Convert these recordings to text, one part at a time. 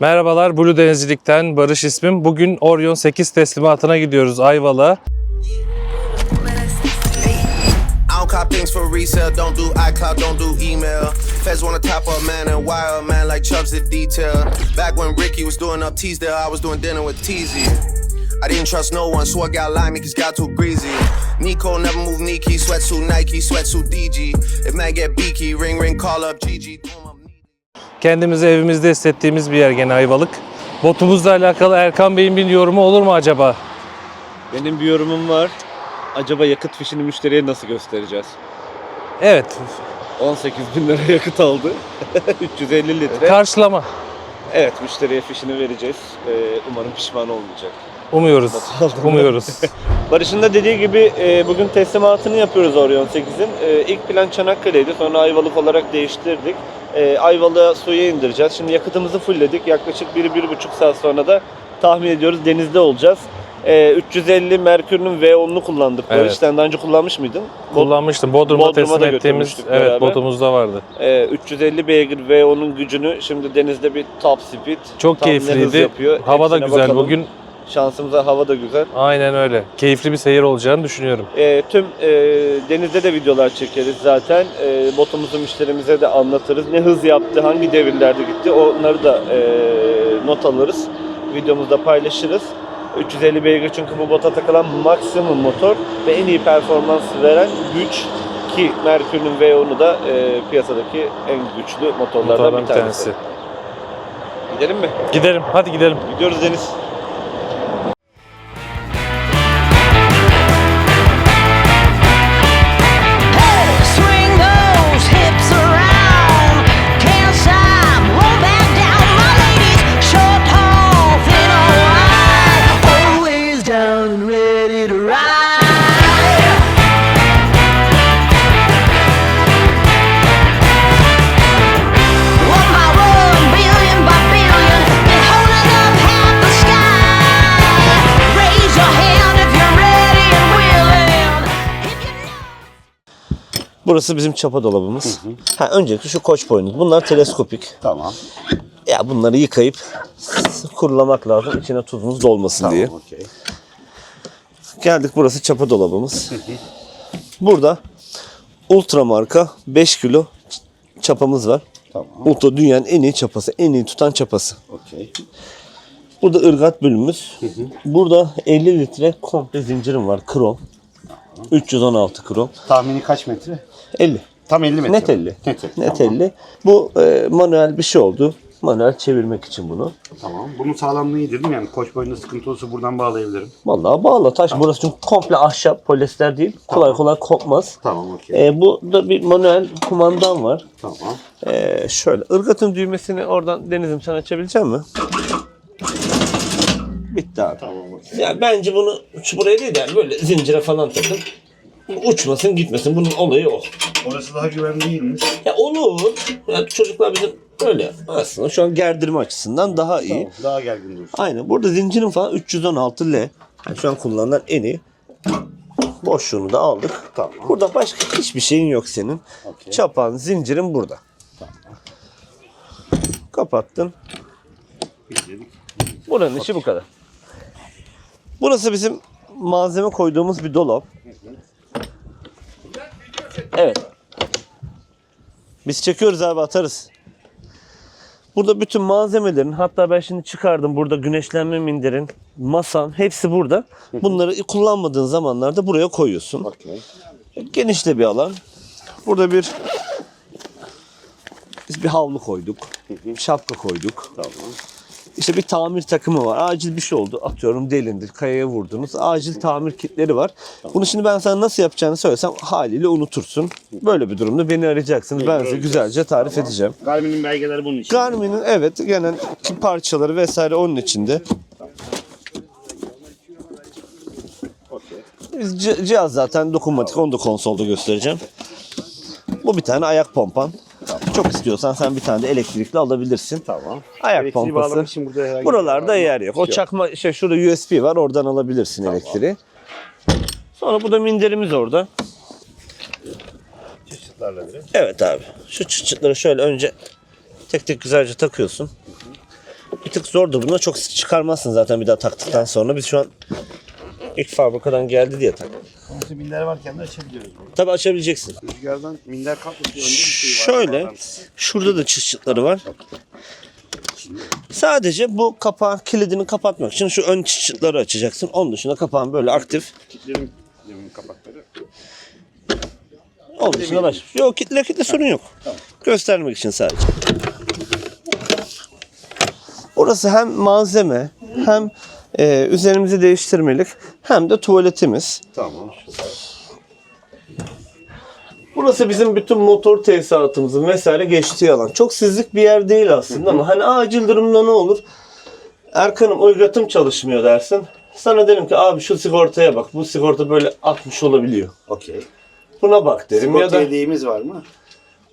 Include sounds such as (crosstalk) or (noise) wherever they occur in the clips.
Merhabalar, Blue Denizcilik'ten Barış ismim. Bugün Orion 8 teslimatına gidiyoruz Ayvalık'a. I didn't trust no one, so I got limey cause got too greasy. Nico never move Nike, sweatsuit Nike, sweatsuit DG. If man get beaky, ring ring, call up GG. Kendimizi evimizde hissettiğimiz bir yer gene Ayvalık. Botumuzla alakalı Erkan Bey'in bir yorumu olur mu acaba? Benim bir yorumum var. Acaba yakıt fişini müşteriye nasıl göstereceğiz? Evet, 18 bin lira yakıt aldı. (laughs) 350 litre. karşılama. Evet müşteriye fişini vereceğiz. Ee, umarım pişman olmayacak. Umuyoruz, umuyoruz. (laughs) Barış'ın da dediği gibi e, bugün teslimatını yapıyoruz Orion 8'in. E, ilk plan Çanakkale'ydi. Sonra Ayvalık olarak değiştirdik. E, Ayvalık'a suya indireceğiz. Şimdi yakıtımızı fullledik. Yaklaşık 1-1,5 saat sonra da tahmin ediyoruz denizde olacağız. E, 350 Merkür'ün V10'unu kullandık. Evet. Barış sen daha önce kullanmış mıydın? Kullanmıştım. Bodrum'da, Bodrum'a da teslim ettiğimiz, götürmüştük evet beraber. botumuzda vardı. E, 350 beygir V10'un gücünü şimdi denizde bir top speed. Çok tam ne hız keyifliydi. yapıyor. Hava da Hepsine güzel. bakalım. Bugün Şansımıza hava da güzel. aynen öyle. Keyifli bir seyir olacağını düşünüyorum. E, tüm e, denizde de videolar çekeriz zaten. E, botumuzu müşterimize de anlatırız. Ne hız yaptı, hangi devirlerde gitti onları da e, not alırız. Videomuzda paylaşırız. 350 beygir çünkü bu bota takılan maksimum motor ve en iyi performans veren güç ki Merkür'ün V10'u da e, piyasadaki en güçlü motorlardan Motorlardan bir tanesi. Gidelim mi? Gidelim, hadi gidelim. Gidiyoruz Deniz. Burası bizim çapa dolabımız. Ha, öncelikle şu koç boynuz. Bunlar teleskopik. Tamam. Ya bunları yıkayıp kurulamak lazım. İçine tuzumuz dolmasın diye. Tamam okey. Geldik burası çapa dolabımız. Burada Ultra marka 5 kilo çapamız var. Tamam. Ultra dünyanın en iyi çapası, en iyi tutan çapası. Okey. Burada ırgat bölümümüz. Burada 50 litre komple zincirim var. Krom. 316 krom. Tahmini kaç metre? 50. Tam 50 metre. Net 50. Net 50. Net tamam. 50. Bu e, manuel bir şey oldu. Manuel çevirmek için bunu. Tamam. Bunun sağlamlığı iyidir değil mi? Yani koç boyunda sıkıntı olursa buradan bağlayabilirim. Vallahi bağla taş. Burası çünkü komple ahşap, polyester değil. Kolay kolay kopmaz. Tamam okey. E, bu da bir manuel kumandan var. Tamam. E, şöyle ırgatın düğmesini oradan Deniz'im sen açabilecek mi? Bitti abi. Tamam okey. Ya bence bunu şu buraya değil yani böyle zincire falan takın. Uçmasın gitmesin. Bunun olayı o. Orası daha güvenli değilmiş. Ya olur. Ya çocuklar bizim öyle aslında şu an gerdirme açısından daha iyi. Tamam. Daha gergin dursun. Aynen. Burada zincirin falan 316 L. Yani şu an kullanılan en iyi. Boşluğunu da aldık. Tamam. Burada başka hiçbir şeyin yok senin. Okey. Çapan, zincirin burada. Kapattın. Bildik. Buranın işi bu kadar. Burası bizim malzeme koyduğumuz bir dolap. Evet. Biz çekiyoruz abi atarız. Burada bütün malzemelerin hatta ben şimdi çıkardım burada güneşlenme minderin, masan hepsi burada. Bunları kullanmadığın zamanlarda buraya koyuyorsun. Okey. Geniş de bir alan. Burada bir biz bir havlu koyduk. Şapka koyduk. Tamam. İşte bir tamir takımı var. Acil bir şey oldu. Atıyorum delindi, kayaya vurdunuz. Acil tamir kitleri var. Bunu şimdi ben sana nasıl yapacağını söylesem haliyle unutursun. Böyle bir durumda beni arayacaksınız. Ben size güzelce tarif edeceğim. Garmin'in belgeleri bunun için. Garmin'in evet genel parçaları vesaire onun içinde. Biz ci- cihaz zaten dokunmatik. Onu da konsolda göstereceğim. Bu bir tane ayak pompan. Çok istiyorsan sen bir tane de elektrikli alabilirsin. Tamam. Ayak Elektriği pompası. için burada herhangi Buralarda yer yok. O çakma şey şurada USB var. Oradan alabilirsin elektriği. Sonra bu da minderimiz orada. Çıtlarla biri. Evet abi. Şu çıt çıtları şöyle önce tek tek güzelce takıyorsun. bir tık zordur. Buna çok sık çıkarmazsın zaten bir daha taktıktan sonra. Biz şu an ilk fabrikadan geldi diye tak. Sonuçta minder varken de açabiliyoruz bunu. Tabii açabileceksin. Rüzgardan minder kalkması önde bir şey var. Şöyle, şurada da çıt çıtları var. Sadece bu kapağın kilidini kapatmak için şu ön çıt çıtları açacaksın. Onun dışında kapağın böyle aktif. Kitlerin demin kapakları. Onun dışında baş. Yok kitle kitle sorun yok. Göstermek için sadece. Orası hem malzeme hem e, üzerimizi değiştirmelik hem de tuvaletimiz. Tamam. Şurada. Burası bizim bütün motor tesisatımızın vesaire geçtiği alan. Çok sizlik bir yer değil aslında ama hani acil durumda ne olur? Erkan'ım ırgatım çalışmıyor dersin. Sana derim ki abi şu sigortaya bak. Bu sigorta böyle atmış olabiliyor. Okey. Buna bak derim ya Sigorta da hediyemiz var mı?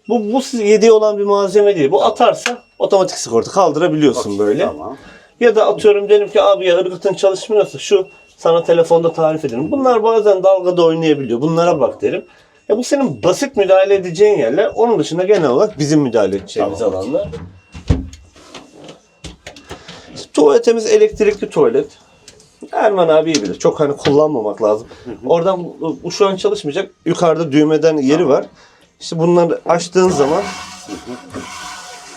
bu bu yediği olan bir malzeme değil. Bu atarsa otomatik sigorta kaldırabiliyorsun böyle. Tamam. Ya da atıyorum derim ki abi ya ırgatın çalışmıyorsa şu sana telefonda tarif ederim. Bunlar bazen dalgada oynayabiliyor. Bunlara bak derim. Ya bu senin basit müdahale edeceğin yerler. Onun dışında genel olarak bizim müdahale edeceğimiz Tamam. alanlar. Tuvaletimiz elektrikli tuvalet. Erman abi bilir. Çok hani kullanmamak lazım. Oradan bu, bu şu an çalışmayacak. Yukarıda düğmeden yeri var. İşte bunları açtığın zaman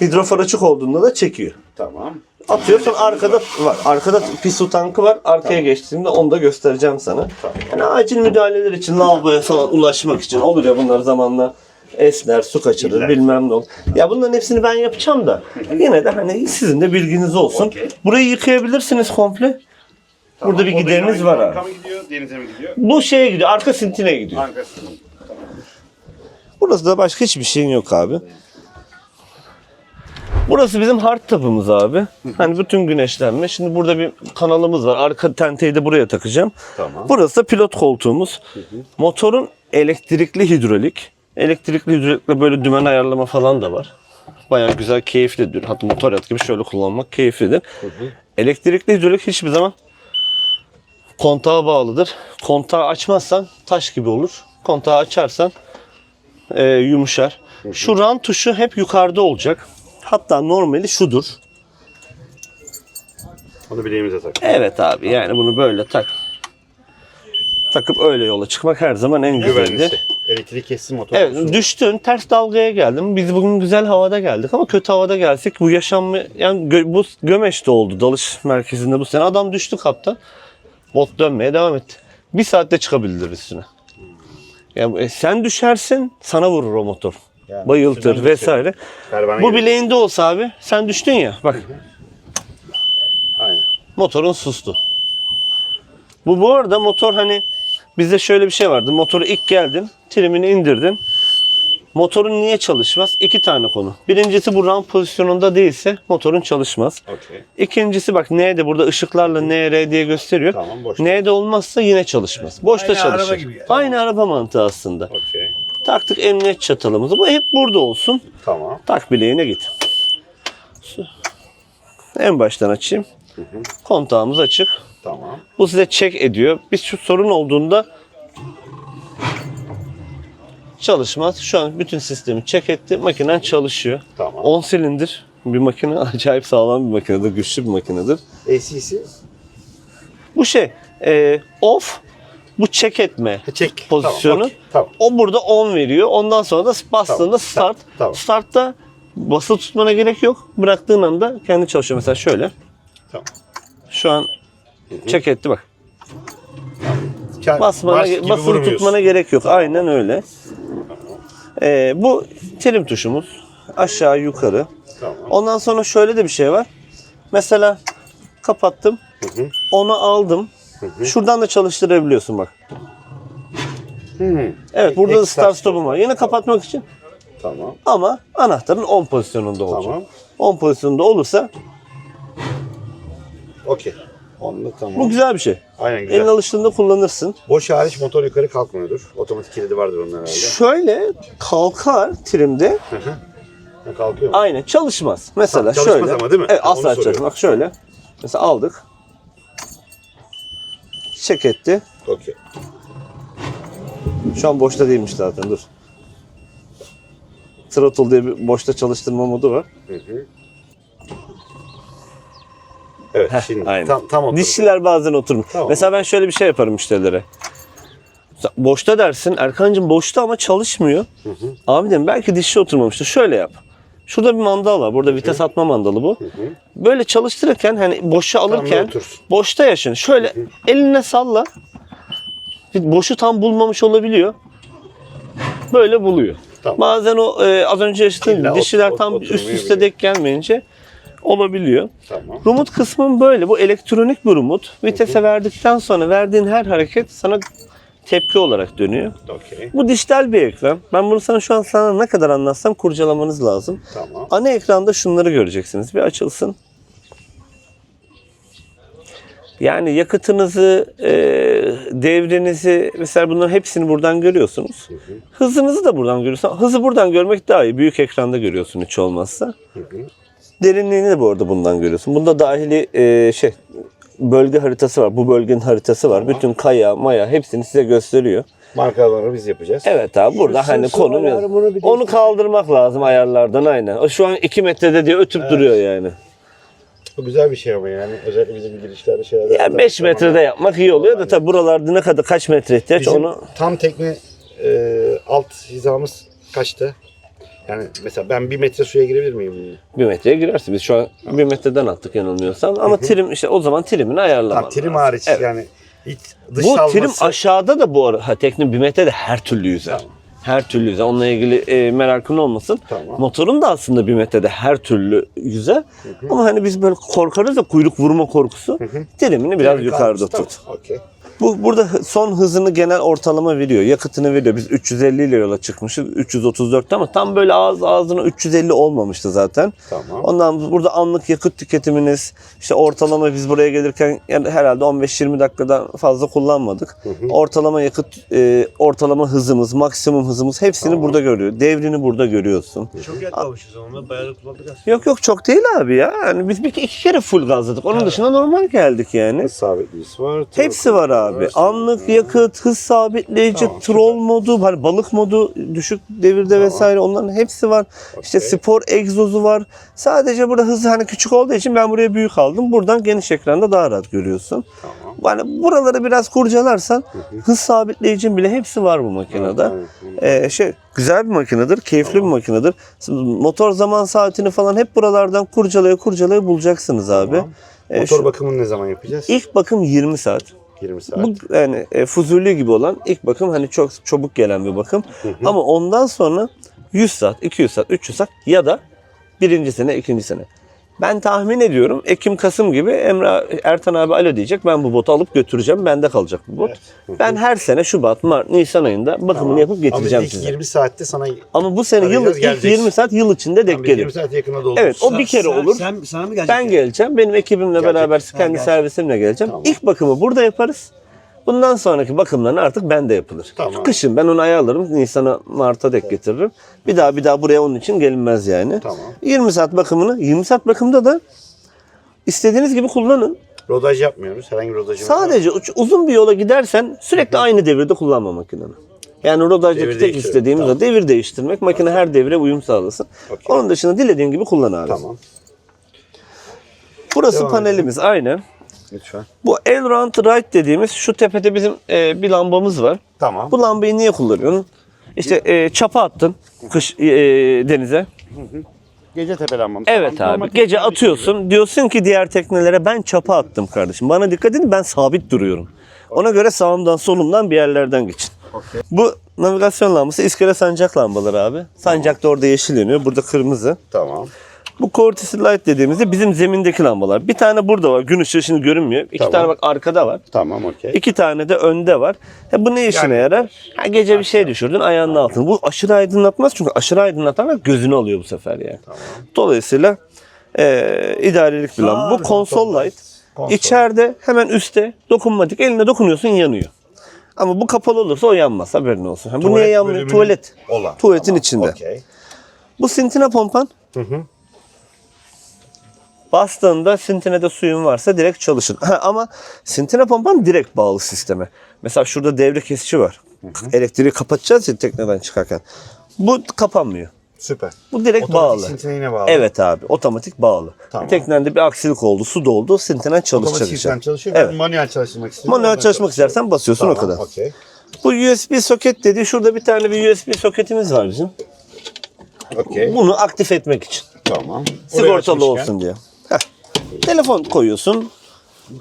hidrofor açık olduğunda da çekiyor. Tamam. Atıyorsun arkada var. Arkada pis su tankı var. Arkaya geçtiğimde onu da göstereceğim sana. Yani acil müdahaleler için lavaboya falan ulaşmak için olur ya bunlar zamanla esner, su kaçırır İlla. bilmem ne olur. Ya bunların hepsini ben yapacağım da yine de hani sizin de bilginiz olsun. Okey. Burayı yıkayabilirsiniz komple. Burada bir gideriniz var abi. gidiyor, denize mi gidiyor? Bu şeye gidiyor, arka sintine gidiyor. Arkası. Burası da başka hiçbir şeyin yok abi. Burası bizim hard tapımız abi. Hani bütün güneşlenme. Şimdi burada bir kanalımız var. Arka tenteyi de buraya takacağım. Tamam. Burası da pilot koltuğumuz. Motorun elektrikli hidrolik. Elektrikli hidrolikle böyle dümen ayarlama falan da var. Bayağı güzel, keyiflidir. Hatta motor yat gibi şöyle kullanmak keyiflidir. Elektrikli hidrolik hiçbir zaman kontağa bağlıdır. Kontağı açmazsan taş gibi olur. Kontağı açarsan e, yumuşar. Şu ran tuşu hep yukarıda olacak. Hatta normali şudur. Onu bileğimize tak. Evet abi yani bunu böyle tak. Takıp öyle yola çıkmak her zaman en güzeldir. Güvenlisi. Elektrik kessin motor. Evet düştün ters dalgaya geldim. Biz bugün güzel havada geldik ama kötü havada gelsek bu yaşam yani gö- bu Gömeş'te oldu dalış merkezinde bu sene. Adam düştü kaptan. Bot dönmeye devam etti. Bir saatte çıkabildiler üstüne. Yani e, sen düşersin sana vurur o motor. Yani Bayıltır vesaire. Pervane Bu gibi. bileğinde olsa abi sen düştün ya bak Aynen. motorun sustu. Bu bu arada motor hani bizde şöyle bir şey vardı. Motoru ilk geldin, trimini indirdin. Motorun niye çalışmaz? İki tane konu. Birincisi bu RAM pozisyonunda değilse motorun çalışmaz. Okey. İkincisi bak N'de burada ışıklarla NR diye gösteriyor. Tamam. N'de olmazsa yine çalışmaz. Boşta Aynı araba çalışır. gibi yani. Aynı araba mantığı aslında. Okey. Taktık emniyet çatalımızı. Bu hep burada olsun. Tamam. Tak bileğine git. En baştan açayım. Kontağımız açık. Tamam. Bu size check ediyor. Biz şu sorun olduğunda çalışmaz. Şu an bütün sistemi check etti. Makinen çalışıyor. Tamam. 10 silindir bir makine. (laughs) Acayip sağlam bir makinedir. Güçlü bir makinedir. AC'si. Bu şey e, off bu check etme Çek. pozisyonu. Tamam. okey, Tamam. O burada on veriyor. Ondan sonra da bastığında Tamam, start. tamam. Startta basılı tutmana gerek yok. Bıraktığın anda kendi çalışıyor. Mesela şöyle. Tamam. Şu an check etti bak. Kar- Basmana, basılı tutmana gerek yok. Aynen öyle. Ee, bu trim tuşumuz. Aşağı yukarı. Tamam. Ondan sonra şöyle de bir şey var. Mesela kapattım. hı. Onu aldım. Şuradan da çalıştırabiliyorsun bak. Evet burada da start stop'um var. Yine kapatmak için. Tamam. Ama anahtarın 10 pozisyonunda olacak. Tamam. 10 pozisyonunda olursa Okey. Onda tamam. bu güzel bir şey. Aynen güzel. Elin alıştığında kullanırsın. Boş hariç motor yukarı kalkmıyordur. Otomatik kilidi vardır onun herhalde. Şöyle kalkar trimde Ha, kalkıyor mu? Aynen çalışmaz. Mesela çalışmaz şöyle. ama değil mi? Evet Onu asla soruyorum. çalışmaz. Bak şöyle. Mesela aldık. Çek etti. Okey. Şu an boşta değilmiş zaten dur. Throttle diye bir boşta çalıştırma modu var. Hı hı. Evet Heh, şimdi aynen. tam, tam oturdu. Dişçiler bazen oturmuyor. Tamam. Mesela ben şöyle bir şey yaparım müşterilere. Mesela Boşta dersin. Erkancığım boşta ama çalışmıyor. Abi dedim belki dişçi oturmamıştır. Şöyle yap. Şurada bir mandal var. Burada vites atma mandalı bu. Böyle çalıştırırken hani boşa alırken boşta yaşın. Şöyle eline salla. Boşu tam bulmamış olabiliyor. Böyle buluyor. Tamam. Bazen o e, az önce yaşadığım dişçiler ot- tam ot- üst üste denk gelmeyince olabiliyor. Tamam. Rumut kısmın böyle. Bu elektronik bir rumut. Vitese verdikten sonra verdiğin her hareket sana tepki olarak dönüyor. Okey. Bu dijital bir ekran. Ben bunu sana şu an sana ne kadar anlatsam kurcalamanız lazım. Tamam. Ana ekranda şunları göreceksiniz. Bir açılsın. Yani yakıtınızı, e, devrinizi, mesela bunların hepsini buradan görüyorsunuz. Hızınızı da buradan görüyorsunuz. Hızı buradan görmek daha iyi. Büyük ekranda görüyorsun hiç olmazsa. Derinliğini de bu arada bundan görüyorsun. Bunda dahili e, şey bölge haritası var. Bu bölgenin haritası var. Bütün kaya, maya hepsini size gösteriyor. Markaları biz yapacağız. Evet abi burada Şu hani konu bir onu kaldırmak lazım ayarlardan aynen. O şu an 2 metrede diye ötüp duruyor yani. Bu güzel bir şey ama yani özellikle bizim girişlerde şeylerde. Yani 5 metrede yapmak iyi oluyor da tabi buralarda ne kadar kaç metre ihtiyaç Bizim onu tam tekne e, alt hizamız kaçtı? Yani mesela ben bir metre suya girebilir miyim? bir metreye girersin. Biz şu an bir metreden attık yanılmıyorsam ama trim işte o zaman trimini ayarlaman Tam trim lazım. hariç Evet. yani hiç dış Bu salması. trim aşağıda da bu ara ha, tekne bir metrede her türlü yüzer. Her türlü yüzer. Onunla ilgili e, merakın olmasın. Tamam. Motorun da aslında bir metrede her türlü yüzer. Ama hani biz böyle korkarız da kuyruk vurma korkusu. Trimini biraz yukarıda kalmış, tut. tamam, Okey. Bu burada hı- son hızını genel ortalama veriyor. Yakıtını veriyor. Biz 350 ile yola çıkmışız. 334'te ama tam böyle ağız ağzına 350 olmamıştı zaten. Tamam. Ondan burada anlık yakıt tüketiminiz işte ortalama biz buraya gelirken yani herhalde 15-20 dakikadan fazla kullanmadık. Ortalama yakıt e, ortalama hızımız, maksimum hızımız hepsini burada görüyor. Devrini burada görüyorsun. Çok yakmamışız ama bayağı kullandık aslında. Yok yok çok değil abi ya. Yani biz bir iki kere full gazladık. Onun dışında normal geldik yani. Hız sabitleyicisi var. Hepsi var abi. Anlık yakıt, hız sabitleyici, Tamam, troll modu, hani balık modu, düşük devirde vesaire onların hepsi var. İşte Okey. spor egzozu var. Sadece burada hızı hani küçük olduğu için ben buraya büyük aldım. Buradan geniş ekranda daha rahat görüyorsun. Tamam. Yani buraları biraz kurcalarsan hız sabitleyicin bile hepsi var bu makinede. Evet, Ee, şey güzel bir makinedir, keyifli bir makinedir. Motor zaman saatini falan hep buralardan kurcalaya kurcalaya bulacaksınız abi. Tamam. Ee, Motor şu- bakımını ne zaman yapacağız? İlk bakım 20 saat. 20 saat. Bu yani e, fuzuli gibi olan ilk bakım hani çok çabuk gelen bir bakım. Ama ondan sonra 100 saat, 200 saat, 300 saat ya da birinci sene, ikinci sene. Ben tahmin ediyorum Ekim, Kasım gibi Emre Ertan abi alo diyecek. Ben bu botu alıp götüreceğim. Bende kalacak bu bot. Ben her sene Şubat, Mart, Nisan ayında bakımını Tamam. yapıp getireceğim Ama ilk size. 20 saatte sana Ama bu sene yıl, ilk geleceksin. 20 saat yıl içinde denk gelir. 20 saat yakına dolmuş. Evet o bir kere Sen- olur. Sen, sana mı gelecek? Ben geleceğim. Benim ekibimle Gelecek. beraber Ha, kendi gelecek. servisimle geleceğim. Tamam. İlk bakımı burada yaparız. Bundan sonraki bakımlarını artık bende yapılır. Tamam. Kışın ben onu ayarlarım. Nisan'a Mart'a dek getiririm. Bir daha bir daha buraya onun için gelinmez yani. Tamam. 20 saat bakımını 20 saat bakımda da istediğiniz gibi kullanın. Rodaj yapmıyoruz. Herhangi bir rodajımız var mı? Sadece uç- uzun bir yola gidersen sürekli aynı devirde kullanma makineni. Yani rodajdaki tek istediğimiz tamam. o devir değiştirmek. Makine her devre uyum sağlasın. Okey. Onun dışında dilediğin gibi kullan abi. Tamam. Burası Devam panelimiz aynen. Lütfen. Bu Elrond Right dediğimiz şu tepede bizim e, bir lambamız var. Tamam. Bu lambayı niye kullanıyorsun? İşte e, çapa attın kış e, denize. Gece tepelenmemiz. Evet abi. Gece atıyorsun. Diyorsun ki diğer teknelere ben çapa attım kardeşim. Bana dikkat edin ben sabit duruyorum. Ona göre sağımdan solumdan bir yerlerden geçin. Bu navigasyon lambası iskele sancak lambaları abi. Sancak da orada yeşil yanıyor. Burada kırmızı. Tamam. Bu Cortis Light dediğimizde bizim zemindeki lambalar. Bir tane burada var. Gün ışığı şimdi görünmüyor. İki Tamam. tane bak arkada var. Tamam okey. İki tane de önde var. Ha, bu ne işine Yani- yarar? Ha, gece bir şey düşürdün ayağının altına. Bu aşırı aydınlatmaz çünkü aşırı aydınlatarak gözünü alıyor bu sefer yani. Dolayısıyla e, idarelik bir lamba. Bu Sağ konsol light. Konsol. İçeride hemen üstte dokunmatik. Eline dokunuyorsun yanıyor. Ama bu kapalı olursa o yanmaz haberin olsun. Ha, bu Tuvalet niye yanmıyor? bölümünün Tuvalet. Olan. Tuvaletin Tamam, içinde. Okey. Bu sintina pompan. Bastığında sintinede suyun varsa direkt çalışır. Ha, Ama sintina pompan direkt bağlı sisteme. Mesela şurada devre kesici var. Elektriği kapatacağız ya tekneden çıkarken. Bu kapanmıyor. Süper. Bu direkt Otomatik bağlı. sintine yine bağlı. Evet abi otomatik bağlı. Tamam. Teknende bir aksilik oldu, su doldu, sintinen çalışacak Otomatik sistem çalışıyor. Evet. Manuel çalışmak istiyorum. Manuel çalışmak istersen basıyorsun Tamam, o kadar. Okey. Bu USB soket dediği şurada bir tane bir USB soketimiz var bizim. Okey. Bunu aktif etmek için. Tamam. Sigortalı olsun diye. Telefon koyuyorsun.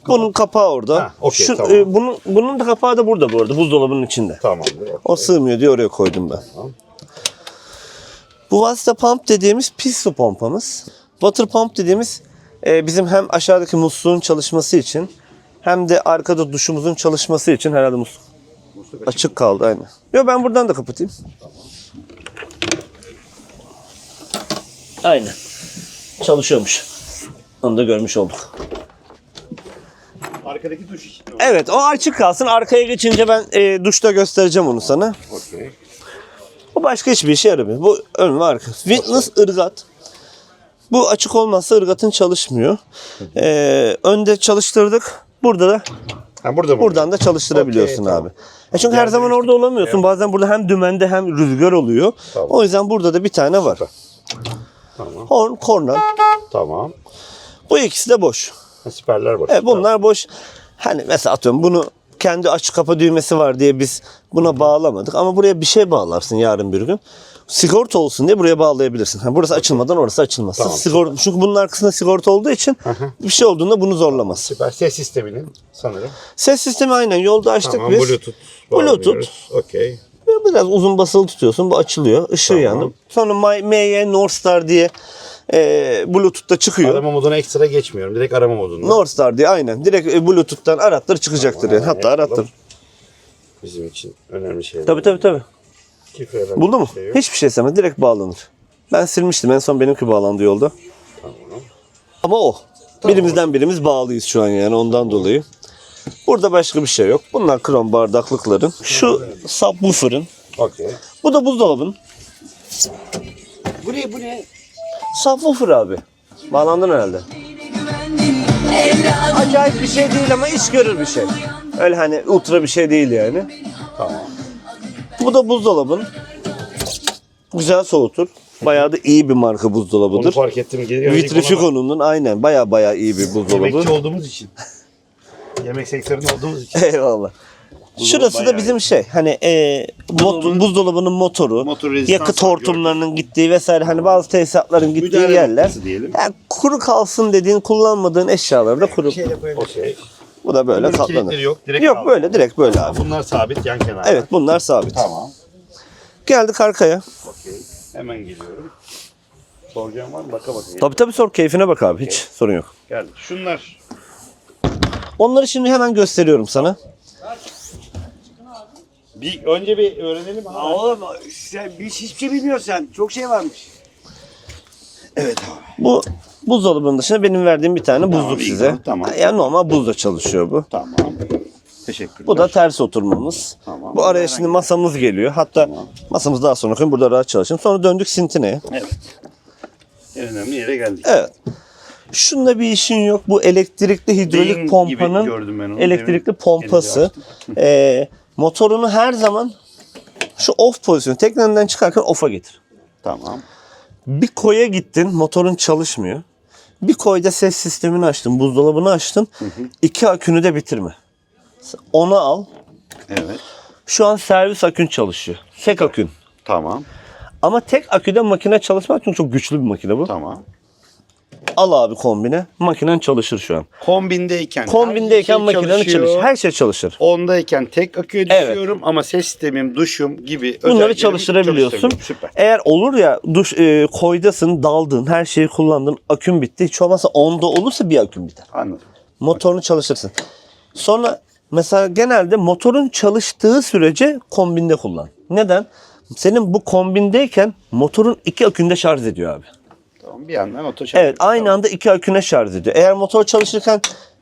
Bunun kapağı orada. Ha, okey, Şu, tamam. e, bunun, bunun da kapağı da burada bu arada buzdolabının içinde. Tamamdır. okey. O sığmıyor diye oraya koydum ben. Tamam. Bu vasıta pump dediğimiz pis su pompamız. Water pump dediğimiz e, bizim hem aşağıdaki musluğun çalışması için hem de arkada duşumuzun çalışması için herhalde musluk açık kaldı aynen. Yo ben buradan da kapatayım. Aynen. Çalışıyormuş. Onu da görmüş olduk. Arkadaki duş için. Evet o açık kalsın. Arkaya geçince ben e, duşta göstereceğim onu sana. Okey. Bu başka hiçbir işe yaramıyor. Bu ön ve arka. Witness ırgat. Bu açık olmazsa ırgatın çalışmıyor. Ee, önde çalıştırdık. Burada da Ha burada mı? buradan da çalıştırabiliyorsun Okey, tamam. abi. E çünkü her zaman orada olamıyorsun. Bazen burada hem dümende hem rüzgar oluyor. Tamam. O yüzden burada da bir tane var. Tamam. Horn, korna. Tamam. Bu ikisi de boş. Siperler var. Evet bunlar boş. Hani mesela atıyorum bunu kendi aç kapa düğmesi var diye biz buna bağlamadık. Ama buraya bir şey bağlarsın yarın bir gün. Sigorta olsun diye buraya bağlayabilirsin. Ha, burası açılmadan orası açılmaz. Tamam. Sigorta, çünkü bunun arkasında sigorta olduğu için bir şey olduğunda bunu zorlamaz. Süper. Ses sisteminin sanırım. Ses sistemi aynen yolda açtık Tamam. biz. Bluetooth. Bluetooth. Okey. Biraz uzun basılı tutuyorsun bu açılıyor. Işığı Tamam. yandı. Sonra My, MY North Star diye e, Bluetooth'ta çıkıyor. Arama moduna ekstra geçmiyorum. Direkt arama modunda. North Star diye aynen. Direkt e, Bluetooth'tan arattır çıkacaktır yani. Hatta yapalım. arattır. Bizim için önemli şeyler. Tabii tabii tabii. Buldu mu? bir şey yok. Hiçbir şey istemez. Direkt bağlanır. Ben silmiştim. En son benimki bağlandı yolda. Ama o. Birimizden birimiz bağlıyız şu an yani ondan dolayı. Burada başka bir şey yok. Bunlar krom bardaklıkların. Şu subwoofer'ın. Okey. Bu da buzdolabın. Bu ne bu ne? Subwoofer abi. Bağlandın herhalde. Acayip bir şey değil ama iş görür bir şey. Öyle hani ultra bir şey değil yani. Tamam. Bu da buzdolabın. Güzel soğutur. Bayağı da iyi bir marka Onu buzdolabıdır. fark ettim. Geri bak. Vitrifico'nun aynen baya baya iyi bir Yemekçi buzdolabı. olduğumuz için. Yemek sektöründe olduğumuz için. (laughs) Eyvallah. Şurası da bayağı bizim şey hani e, mot- buzdolabının motoru, Motor rezistans yakıt var, hortumlarının gittiği vesaire hani bazı tesisatların gittiği Müdahale yerler. noktası diyelim. Yani kuru kalsın dediğin kullanmadığın eşyaları da kuru. Okey. Bu da böyle Bunların katlanır. yok, direkt yok böyle direkt böyle abi. Bunlar sabit yan kenarda. Evet bunlar sabit. Tamam. Geldik arkaya. Okey. Hemen geliyorum. Soracağım var mı? Baka bakayım. Tabii tabii sor keyfine bak abi hiç sorun yok. Geldi. Şunlar. Onları şimdi hemen gösteriyorum sana. Bir, önce bir öğrenelim abi. Oğlum sen hiç hiçbir şey bilmiyorsun sen. Çok şey varmış. Evet abi. Bu buzdolabının dışında benim verdiğim bir tane Tamam, buzluk iyi, size. tamam. Yani normal buzla çalışıyor bu. Tamam. Teşekkürler. Bu da ters oturmamız. Tamam. Bu araya şimdi masamız geliyor. Hatta masamız daha sonra koyayım burada rahat çalışın. Sonra döndük sintineye. Evet. En önemli yere geldik. Evet. Şunda bir işin yok. Bu elektrikli hidrolik Beyin pompanın gördüm ben onu. elektrikli Demin pompası. Ee, (laughs) motorunu her zaman şu off pozisyonu tekneden çıkarken off'a getir. Tamam. Bir koya gittin motorun çalışmıyor. Bir koyda ses sistemini açtın, buzdolabını açtın. iki akünü de bitirme. Onu al. Evet. Şu an servis akün çalışıyor. Tek akün. Tamam. Ama tek aküde makine çalışmaz çünkü çok güçlü bir makine bu. Tamam. Al abi kombine. Makinen çalışır şu an. Kombindeyken. Kombindeyken şey makinenin çalışır. Her şey çalışır. Ondayken tek aküye Evet. düşüyorum ama ses sistemim, duşum gibi Bunları özelliklerimi çalıştırabiliyorsun. çalıştırıyorum. Süper. Eğer olur ya duş e, koydasın, daldın, her şeyi kullandın, akün bitti. Hiç olmazsa onda olursa bir akün biter. Anladım. Motorunu çalıştırsın. Sonra mesela genelde motorun çalıştığı sürece kombinde kullan. Neden? Senin bu kombindeyken motorun iki akünde şarj ediyor abi. Tamam. Bir yandan oto Evet aynı anda iki aküne şarj ediyor. Eğer motor çalışırken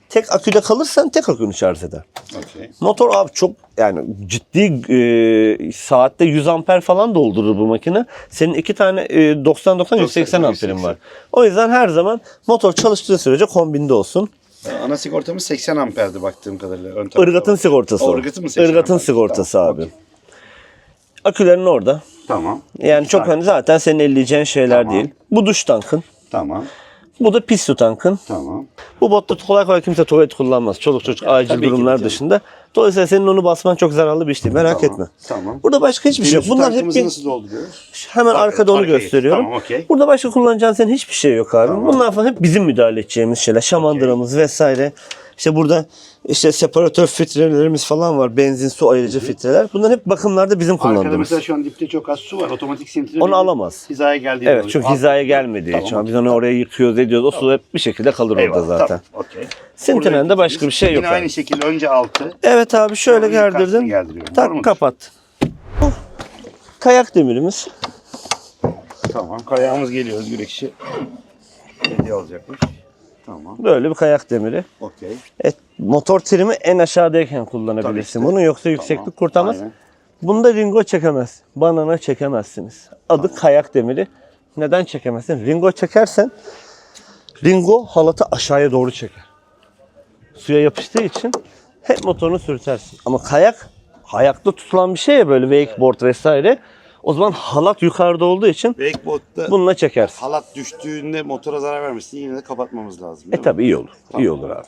tek aküde kalırsan tek akünü şarj eder. Okey. Motor abi çok yani ciddi e, saatte 100 amper falan doldurur bu makine. Senin iki tane e, 90 180 amperin var. O yüzden her zaman motor çalıştığı sürece kombinde olsun. Ana sigortamız 80 amperdi baktığım kadarıyla. Ön Irgatın sigortası. o. Irgatın mı 80 Irgatın sigortası Tamam, abi. okey. Akülerin orada. Tamam. Yani çok hani zaten senin elleyeceğin şeyler Tamam. değil. Bu duş tankın. Tamam. Bu da pis su tankın. Tamam. Bu botta kolay kolay kimse tuvalet kullanmaz. Çoluk çocuk acil tabii ki durumlar dışında. Dolayısıyla senin onu basman çok zararlı bir iş değil. Merak Tamam, etme. tamam. Burada başka hiçbir şey yok. Bunlar hep tankımızı bir... nasıl dolduruyoruz? Hemen Arkada, onu gösteriyorum. Tamam, okey. Burada başka kullanacağın senin hiçbir şey yok abi. Bunlar falan hep bizim müdahale edeceğimiz şeyler. Şamandıramız vesaire. İşte burada işte separatör filtrelerimiz falan var. Benzin, su ayırıcı filtreler. Bunlar hep bakımlarda bizim Arkada kullandığımız. mesela şu an dipte çok az su var. Otomatik sintirir. Onu alamaz. Hizaya geldiği Evet çünkü hizaya gelmediği Tamam, için. okey. Biz onu oraya yıkıyoruz ediyoruz. O su hep bir şekilde kalır orada Eyvallah, zaten. Tamam, okey. Sintiren de Burada başka bir şey yok Yine aynı şekilde önce altı. Evet abi şöyle gerdirdin. Tak kapat. Bu kayak demirimiz. Tamam. Kayağımız geliyor Özgür Ekşi. Hediye alacakmış. Tamam. Böyle bir kayak demiri. Okey. Et, motor trimi en aşağıdayken kullanabilirsin. Tabii ki. Bunu yoksa yükseklik Tamam, kurtarmaz. aynen. Bunda ringo çekemez. Banana çekemezsiniz. Adı kayak demiri. Neden çekemezsin? Ringo çekersen ringo halatı aşağıya doğru çeker. Suya yapıştığı için hep motorunu sürtersin. Ama kayak ayakta tutulan bir şey ya böyle wakeboard vesaire. O zaman halat yukarıda olduğu için Wakeboard'da bununla çekersin. halat düştüğünde motora zarar vermesin yine de kapatmamız lazım. E değil mi? tabi iyi olur. İyi olur abi.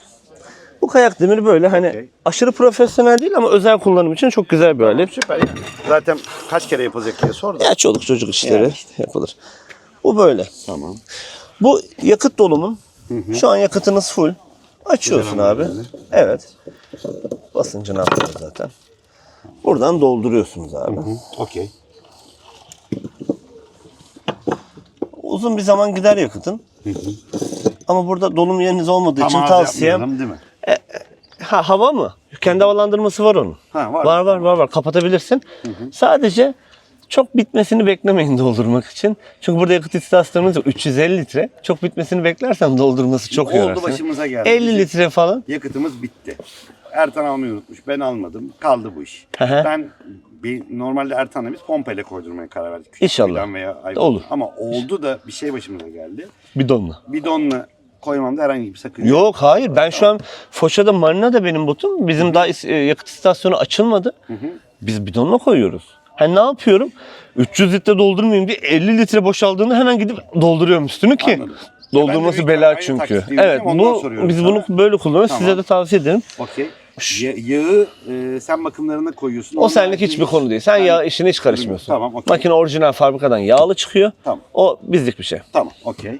Bu kayak demiri böyle hani Okey. aşırı profesyonel değil ama özel kullanım için çok güzel bir alet. Süper yani. Zaten kaç kere yapılacak diye sor da. Ya çoluk çocuk işleri Yani yapılır. Bu böyle. Tamam. Bu yakıt dolumun. Şu an yakıtınız full. Açıyorsun abi. Evet. Basıncını attınız zaten. Buradan dolduruyorsunuz abi. Okey. Uzun bir zaman gider yakıtın. Ama burada dolum yeriniz olmadığı için Tam az tavsiyem değil mi? Ha hava mı? Kendi havalandırması var onun. Ha, var. Var var var var. Kapatabilirsin. Sadece çok bitmesini beklemeyin (laughs) doldurmak için. Çünkü burada yakıt istasyonumuz yok. 350 litre. Çok bitmesini beklersen doldurması çok Oldu, yorar seni. başımıza geldi. 50 Bizim- litre falan. Yakıtımız bitti. Ertan almayı unutmuş. Ben almadım. Kaldı bu iş. Hı hı. ben bir, normalde Ertan'la biz pompayla koydurmaya karar verdik. Küçük İnşallah. Veya. Olur. Ama oldu da bir şey başımıza geldi. Bidonla. Bidonla koymamda herhangi bir sakınca Yok hayır ben şu an Foça'da Marina'da benim botum. Bizim daha is- e, yakıt istasyonu açılmadı. Biz bidonla koyuyoruz. Ha ne yapıyorum? 300 litre doldurmayayım diye 50 litre boşaldığında hemen gidip dolduruyorum üstünü ki. Anladım. Doldurması bela çünkü. Evet bu biz sana. bunu böyle kullanıyoruz. Size Tamam. de tavsiye ederim. Okey. Ya- yağı e, sen bakımlarına koyuyorsun. O senlik hiçbir konu değil. Sen Ben- yağ işine hiç karışmıyorsun. Tamam, okey. Makine orijinal fabrikadan yağlı çıkıyor. Tamam. O bizlik bir şey. Tamam. Okey.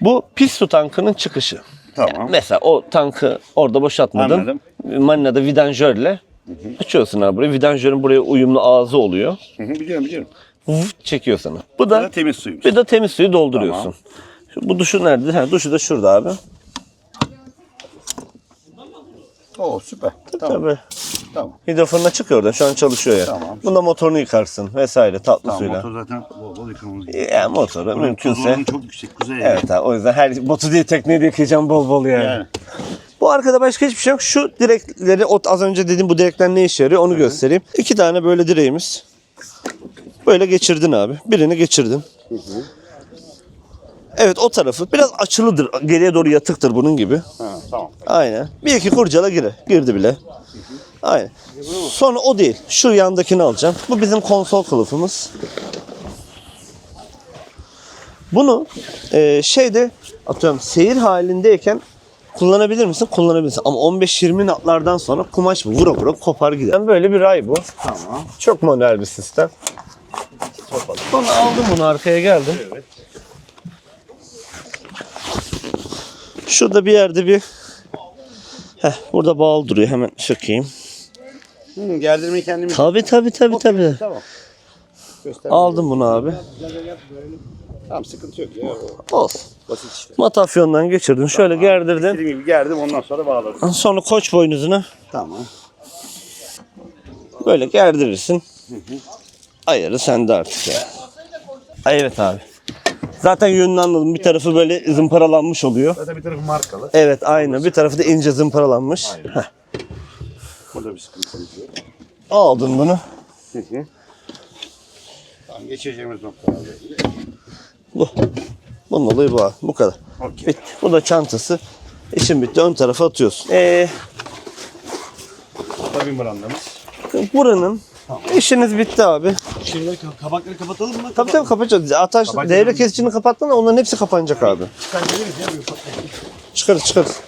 Bu pis su tankının çıkışı. Tamam. Mesela o tankı orada boşaltmadın. Anladım. Marina'da vidanjörle açıyorsun abi burayı. Vidanjörün buraya uyumlu ağzı oluyor. Hı hı, biliyorum biliyorum. Çekiyor sana. Bu da da temiz suymuş. bir de temiz suyu dolduruyorsun. Şu- Bu duşu nerede? Ha, duşu da şurada abi. Oo süper. Tamam. Tabii. Tamam. Hidrofırına çıkıyor orada. Şu an çalışıyor ya. Tamam. Bunda motorunu yıkarsın vesaire tatlı Tamam suyla. motor zaten bol bol yıkamamız gerekiyor. Yani motoru Buranın mümkünse. çok yüksek kuzey. yani. Evet abi o yüzden her botu değil tekneyi de yıkayacağım bol bol yani. Yani. Bu arkada başka hiçbir şey yok. Şu direkleri az önce dediğim bu direkler ne işe yarıyor onu göstereyim. İki tane böyle direğimiz. Böyle geçirdin abi. Birini geçirdin. Evet o tarafı biraz açılıdır. Geriye doğru yatıktır bunun gibi. Ha, tamam. Aynen. Bir iki kurcala gire. Girdi bile. Aynen. Sonra o değil. Şu yandakini alacağım. Bu bizim konsol kılıfımız. Bunu e, şeyde atıyorum seyir halindeyken kullanabilir misin? Kullanabilirsin. Ama 15-20 natlardan sonra kumaş. Vura vura kopar gider. Böyle bir ray bu. Tamam. Çok modern bir sistem. Bunu aldım bunu arkaya geldim. Şurada bir yerde bir Heh, burada bağlı duruyor. Hemen sökeyim. Hı, gerdirmeyi kendimiz. Tabi tabi tabi tabi. Tamam. Göster. Aldım bunu abi. Tamam sıkıntı yok ya. O Olsun. basit işte. Matafyondan geçirdin. Şöyle gerdirdin. Dediğim gibi gerdim ondan sonra bağladım. Sonra koç boynuzuna Tamam. böyle gerdirirsin. Ayarı sende artık yani. Ay, Evet abi. Zaten yönünü anladım. Bir tarafı böyle zımparalanmış oluyor. Zaten bir tarafı markalı. Evet aynı. Bir tarafı da ince zımparalanmış. Heh. Burada bir sıkıntımız yok. Aldın bunu. Tamam geçeceğimiz belli. Bu. Bunun olayı bu abi. Bu kadar. Okey. Bitti. Bu da çantası. İşin bitti. Ön tarafa atıyorsun. Ee, Tabii brandamız. buranın İşiniz bitti abi. Şunları kabakları kapatalım mı? Tabii tabii kapatacağız. Ataş devre kesicini kapattın da onların hepsi kapanacak abi. Ya. ufak. Çıkarız çıkarız.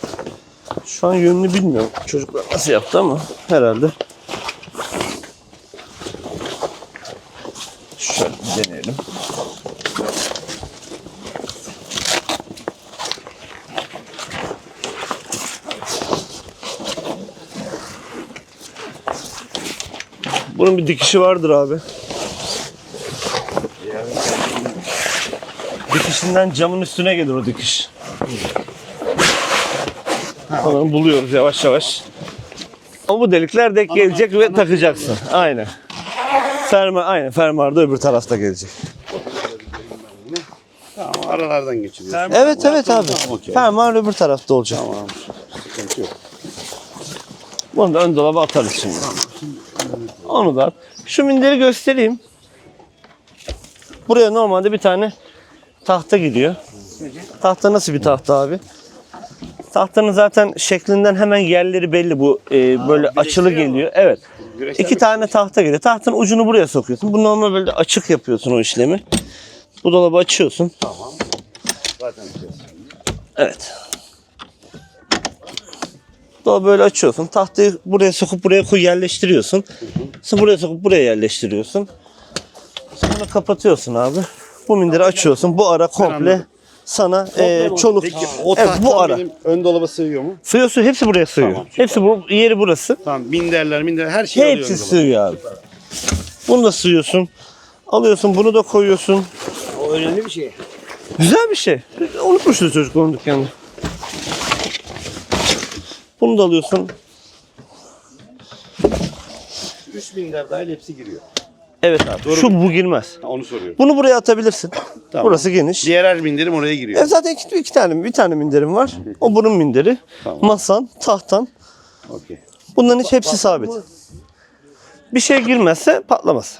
Şu an yönünü bilmiyorum. Çocuklar nasıl yaptı ama herhalde. Şöyle bir deneyelim. Bunun bir dikişi vardır abi. Dikişinden camın üstüne gelir o dikiş. Onu buluyoruz yavaş yavaş. Ama bu delikler de gelecek ve takacaksın. Aynen. Fermuar, aynen fermuar da öbür tarafta gelecek. Tamam aralardan geçiriyorsun. Evet evet abi. Tamam, okey. Fermuar öbür tarafta olacak. Tamam. Sıkıntı yok. Bunu da ön dolaba atarız şimdi. Onu da at. Şu minderi göstereyim. Buraya normalde bir tane tahta gidiyor. Tahta nasıl bir tahta abi? Tahtanın zaten şeklinden hemen yerleri belli. Bu e, böyle açılı geliyor. Evet. İki tane tahta geliyor. Tahtanın ucunu buraya sokuyorsun. Bu normal böyle açık yapıyorsun o işlemi. Bu dolabı açıyorsun. Zaten Evet. Dolabı böyle açıyorsun. Tahtayı buraya sokup buraya koy yerleştiriyorsun. Sonra buraya sokup buraya yerleştiriyorsun. Sonra kapatıyorsun abi. Bu minderi açıyorsun. Bu ara komple sana e, çoluk. Peki o evet, bu ara. benim ön dolaba sığıyor mu? Sığıyor sığıyor. Hepsi buraya sığıyor. Tamam, süper. hepsi bu yeri burası. Tamam minderler minderler her şey Hepsi alıyorum. sığıyor abi. Bunu da sığıyorsun. Alıyorsun bunu da koyuyorsun. O önemli bir şey. Güzel bir şey. Unutmuşuz çocuk onun dükkanında. Bunu da alıyorsun. 3 minder dahil hepsi giriyor. Evet abi. Şu bu girmez. Ha, onu soruyorum. Bunu buraya atabilirsin. Tamam. Burası geniş. Diğer her minderim oraya giriyor. E zaten iki, iki tane bir tane minderim var. O bunun minderi. Tamam. Masan, tahtan. Okey. Bunların hiç hepsi sabit. Bir şey girmezse patlamaz.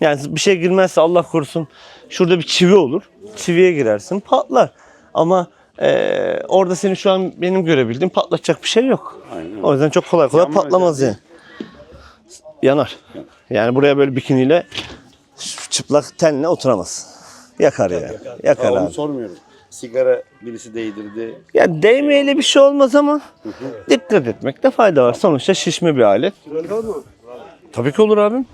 Yani bir şey girmezse Allah korusun şurada bir çivi olur. Çiviye girersin patlar. Ama eee, orada senin şu an benim görebildiğim patlatacak bir şey yok. Aynen. O yüzden çok kolay kolay Yanmaz patlamaz yani. Yanar. Yani buraya böyle bikiniyle çıplak tenle oturamaz. Yakar yani. Yakar Ha, onu abi. sormuyorum. Sigara birisi değdirdi. Ya değmeyle bir şey olmaz ama dikkat etmekte fayda var. Sonuçta şişme bir alet. Tabii ki olur abim.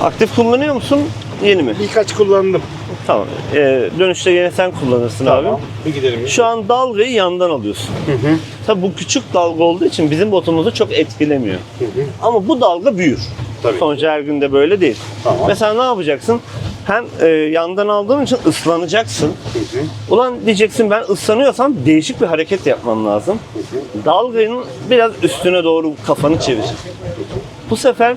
Aktif kullanıyor musun? Yeni mi? Birkaç kullandım. Tamam. Ee, dönüşte yine sen kullanırsın abi. Bir gidelim. Şu an dalgayı yandan alıyorsun. Tabii bu küçük dalga olduğu için bizim botumuzu çok etkilemiyor. Ama bu dalga büyür. Tabii. Sonuçta her günde böyle değil. Tamam. Mesela ne yapacaksın? Hem e, yandan aldığın için ıslanacaksın. Ulan diyeceksin ben ıslanıyorsam değişik bir hareket yapmam lazım. Dalganın biraz üstüne doğru kafanı çevir. Bu sefer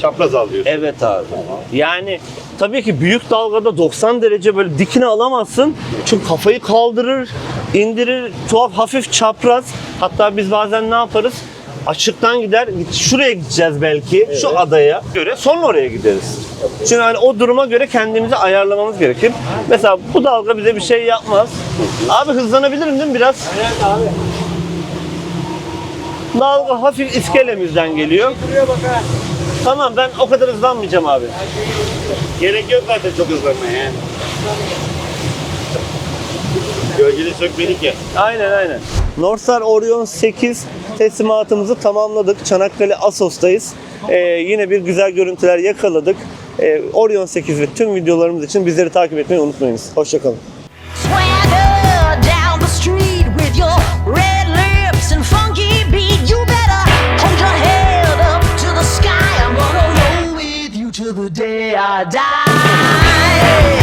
Çapraz al diyorsun. Evet abi. Yani tabii ki büyük dalgada 90 derece böyle dikine alamazsın. Çünkü kafayı kaldırır, indirir, tuhaf hafif çapraz. Hatta biz bazen ne yaparız? Açıktan gider, şuraya gideceğiz belki, şu adaya göre sonra oraya gideriz. Çünkü hani o duruma göre kendimizi ayarlamamız gerekir. Mesela bu dalga bize bir şey yapmaz. Abi hızlanabilirim değil mi biraz? Evet abi. Dalga hafif iskelemizden geliyor. Tamam ben o kadar hızlanmayacağım abi. Gerek yok zaten çok hızlanmaya yani. Gölgeli sökmelik ya. Aynen aynen. Northstar Orion 8 teslimatımızı tamamladık. Çanakkale Asos'tayız. Ee, yine bir güzel görüntüler yakaladık. Ee, Orion 8 ve tüm videolarımız için bizleri takip etmeyi unutmayınız. Hoşçakalın. I die.